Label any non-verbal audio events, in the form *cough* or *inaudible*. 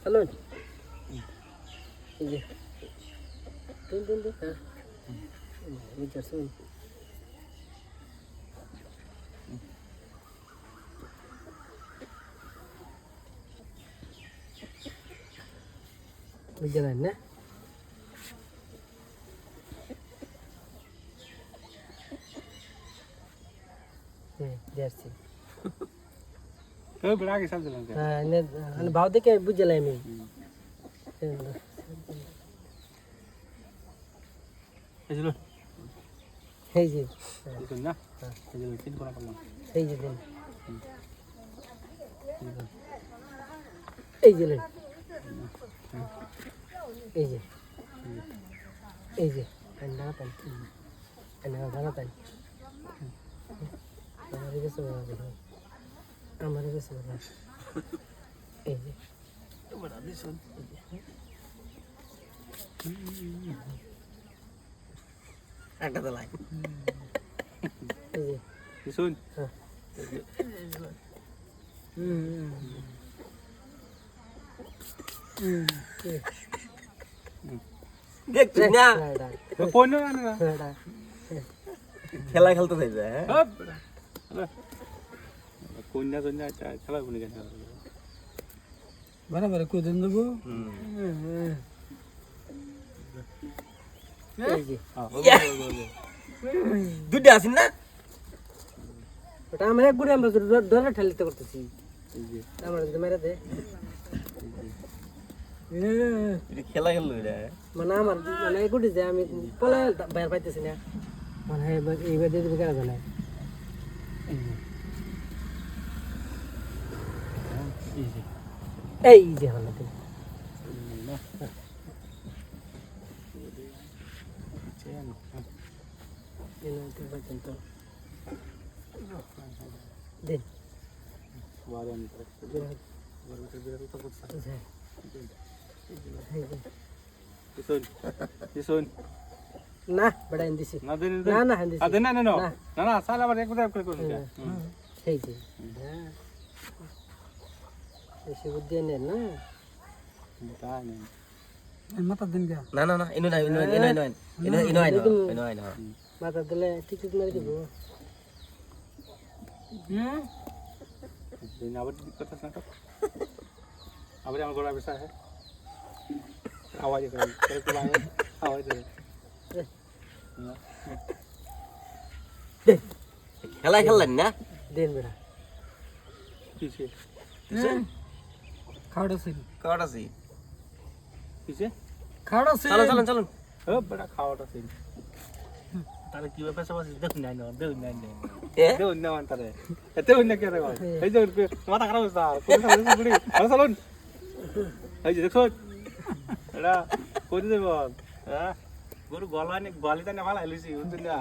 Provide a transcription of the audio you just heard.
Halo. Iya. Tun tun tun. Ini jarsun. Berjalan ya? nah. Hmm, jersi. *laughs* तो बड़ा के हिसाब से लेते हैं ने अनुभव देख के बुझ जले में। चलो हे जी। तो ना चलो तीन कोना करना हे जी दिन। এই যে এই যে এই যে আন্ডা তাই আন্ডা দাঁড়া তাই আমার কাছে আমার কাছে এই যে। একটা হ্যাঁ। হ্যাঁ। হ্যাঁ, খেলা খেলতে চাইছে হ্যাঁ। হপ কোন না খেলা কোন কেন বরাবর কুদিন দেবো? যে আছেন না? ওটা আমরা গুড়ি আমরা ডরে ঠালিতে করতেছি আমার যদি মেরে দে। খেলা এটা? মানে আমার মানে গুড়ি যে আমি পলে বাইর পাইতেছি না। মানে এইবার দিয়ে দিবি কেন জানে? এই যে। হলো না বড় হিন্দিসি না না না হিন্দিসি না না না। না। সালা বার এক বার করে করে হ্যাঁ। সেই হ্যাঁ। যে। হ্যাঁ। শিবুর দিলে ঠিক ঠিক দিব হুম দিন আবার দিকটা নাটক আবার আমার গোড়া বেসা হ্যাঁ আওয়াজ করে করে তো বাইরে আওয়াজ করে খেললেন না দিন বেড়া কিছু খাওয়াটা সিন খাওয়াটা সিন কিসে? খাওয়াটা সিন চলো চলো চলো। ও বড় খাওয়াটা সিন তাহলে কি ব্যাপার সব আছে দেখুন নাই না দেখুন নাই না মানে এ? দেখুন না মান তারে। এতে হই না কেন এই যে মাথা খারাপ হইছে আর কোন সালে বুড়ি চলো চলো। এই যে দেখো। এটা করে দেব হ্যাঁ গরু গলা নে গলিতে না ভালো হইছে বুঝলি না?